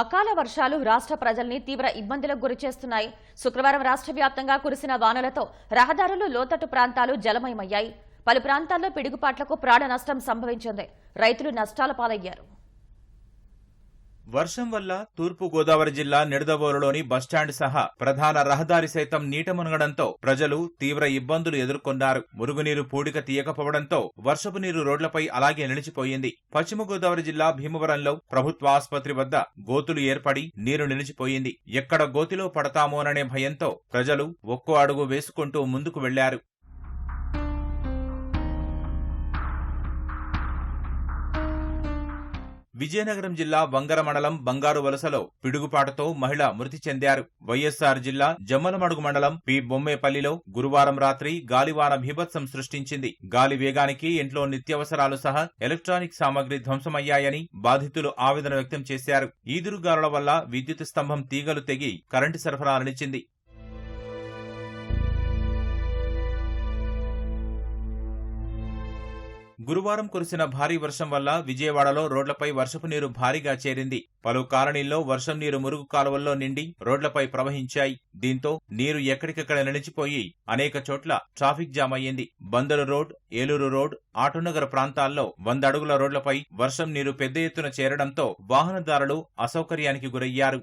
అకాల వర్షాలు రాష్ట్ర ప్రజల్ని తీవ్ర ఇబ్బందులకు గురిచేస్తున్నాయి శుక్రవారం రాష్ట్ర వ్యాప్తంగా కురిసిన వానలతో రహదారులు లోతట్టు ప్రాంతాలు జలమయమయ్యాయి. పలు ప్రాంతాల్లో పిడుగుపాట్లకు ప్రాణ నష్టం సంభవించింది. రైతులు నష్టాల పాలయ్యారు. వర్షం వల్ల తూర్పు గోదావరి జిల్లా నిడదవోలులోని బస్టాండ్ సహా ప్రధాన రహదారి సైతం నీట మునగడంతో ప్రజలు తీవ్ర ఇబ్బందులు ఎదుర్కొన్నారు. మురుగునీరు పూడిక తీయకపోవడంతో వర్షపు నీరు రోడ్లపై అలాగే నిలిచిపోయింది. పశ్చిమ గోదావరి జిల్లా భీమవరంలో ప్రభుత్వ ఆసుపత్రి వద్ద గోతులు ఏర్పడి నీరు నిలిచిపోయింది. ఎక్కడ గోతిలో పడతామోననే భయంతో ప్రజలు ఒక్కో అడుగు వేసుకుంటూ ముందుకు వెళ్ళారు. విజయనగరం జిల్లా వంగర మండలం బంగారు వలసలో పిడుగుపాటుతో మహిళ మృతి చెందారు. వైఎస్సార్ జిల్లా జమ్మలమడుగు మండలం పి. బొమ్మేపల్లిలో గురువారం రాత్రి గాలివాన భీభత్సం సృష్టించింది. గాలి వేగానికి ఇంట్లో నిత్యావసరాలు సహా ఎలక్ట్రానిక్ సామాగ్రి ధ్వంసమయ్యాయని బాధితులు ఆవేదన వ్యక్తం చేశారు. ఈదురుగాలుల వల్ల విద్యుత్ స్తంభం తీగలు తెగి కరెంటు సరఫరా నిలిచింది. గురువారం కురిసిన భారీ వర్షం వల్ల విజయవాడలో రోడ్లపై వర్షపు నీరు భారీగా చేరింది. పలు కాలనీల్లో వర్షం నీరు మురుగు కాలువల్లో నిండి రోడ్లపై ప్రవహించాయి. దీంతో నీరు ఎక్కడికక్కడ నిలిచిపోయి అనేక చోట్ల ట్రాఫిక్ జామ్ అయ్యింది. బందరు రోడ్ ఏలూరు రోడ్ ఆటోనగర్ ప్రాంతాల్లో వంద అడుగుల రోడ్లపై వర్షం నీరు పెద్ద ఎత్తున చేరడంతో వాహనదారులు అసౌకర్యానికి గురయ్యారు.